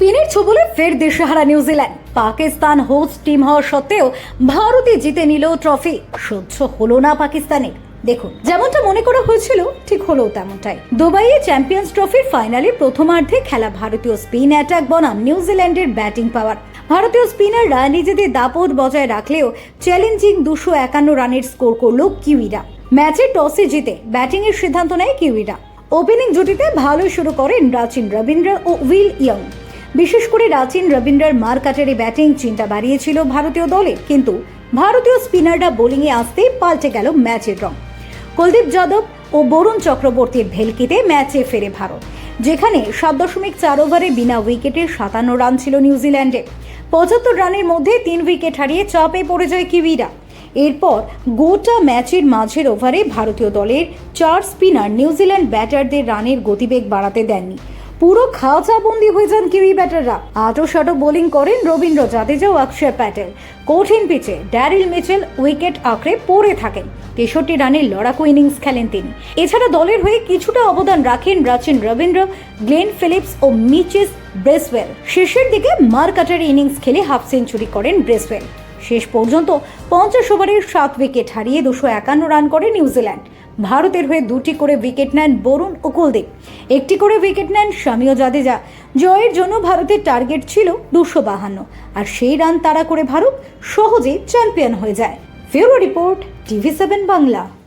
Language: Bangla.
স্পিনের ছবলে ফের দেশেহারা New Zealand. Pakistan host team হওয়া সত্ত্বেও ভারতই জিতে নিল ট্রফি সহ্য হলো না পাকিস্তানের। দেখুন, যেমনটা মনে করা হয়েছিল, ঠিক হলো তেমনটাই। দুবাইয়ে চ্যাম্পিয়ন্স ট্রফির ফাইনালে প্রথমার্ধে খেলা ভারতীয় স্পিন অ্যাটাক বনাম নিউজিল্যান্ডের ব্যাটিং পাওয়ার ভারতীয় স্পিনাররা নিজেদের দাপট বজায় রাখলেও চ্যালেঞ্জিং দুশো একান্ন রানের স্কোর করল কিউইরা। ম্যাচে টসে জিতে ব্যাটিংয়ের সিদ্ধান্ত নেয় কিউইরা। ওপেনিং জুটিতে ভালো শুরু করেন রাচিন রবীন্দ্র ও উইল ইয়ং। বিশেষ করে রাচিন রবীন্দ্রার মার কাটারি ব্যাটিং চিন্তা বাড়িয়েছিল ভারতীয় দলে। কিন্তু ভারতীয় স্পিনাররা বোলিংয়ে আসতেই পাল্টে গেল ম্যাচের রং। কুলদীপ যাদব ও বরুণ চক্রবর্তীর ভেলকিতে ম্যাচে ফেরে ভারত, যেখানে সাত দশমিক চার ওভারে বিনা উইকেটে সাতান্ন রান ছিল নিউজিল্যান্ডে পঁচাত্তর রানের মধ্যে তিন উইকেট হারিয়ে চাপে পড়ে যায় কিউইরা। এরপর গোটা ম্যাচের মাঝের ওভারে ভারতীয় দলের চার স্পিনার নিউজিল্যান্ড ব্যাটারদের রানের গতিবেগ বাড়াতে দেননি। পুরো খাঁচাবন্দি হয়ে যান কিউই ব্যাটাররা। আটো শাটো বোলিং করেন রবীন্দ্র জাদেজা ও অক্ষর প্যাটেল। কঠিন পিচে ড্যারিল মিচেল উইকেট আঁকড়ে পড়ে থাকেন। তেষট্টি রানের লড়াকু ইনিংস খেলেন তিনি। এছাড়া দলের হয়ে কিছুটা অবদান রাখেন রাচিন রবীন্দ্র, গ্লেন ফিলিপস ও মিচেস ব্রেসওয়েল। শেষের দিকে মার কাটারি ইনিংস খেলে হাফ সেঞ্চুরি করেন ব্রেসওয়েল। শেষ পর্যন্ত পঞ্চাশ ওভারের সাত উইকেট হারিয়ে দুশো একান্ন রান করে নিউজিল্যান্ড। ভারতের হয়ে দুটি করে উইকেট নেন বরুণ ও কুলদীপ একটি করে উইকেট নেন শামিও জাদেজা। জয়ের জন্য ভারতের টার্গেট ছিল দুশো বাহান্ন। আর সেই রান তাড়া করে ভারত সহজে চ্যাম্পিয়ন হয়ে যায়। ফেরো রিপোর্ট টিভি সেভেন বাংলা।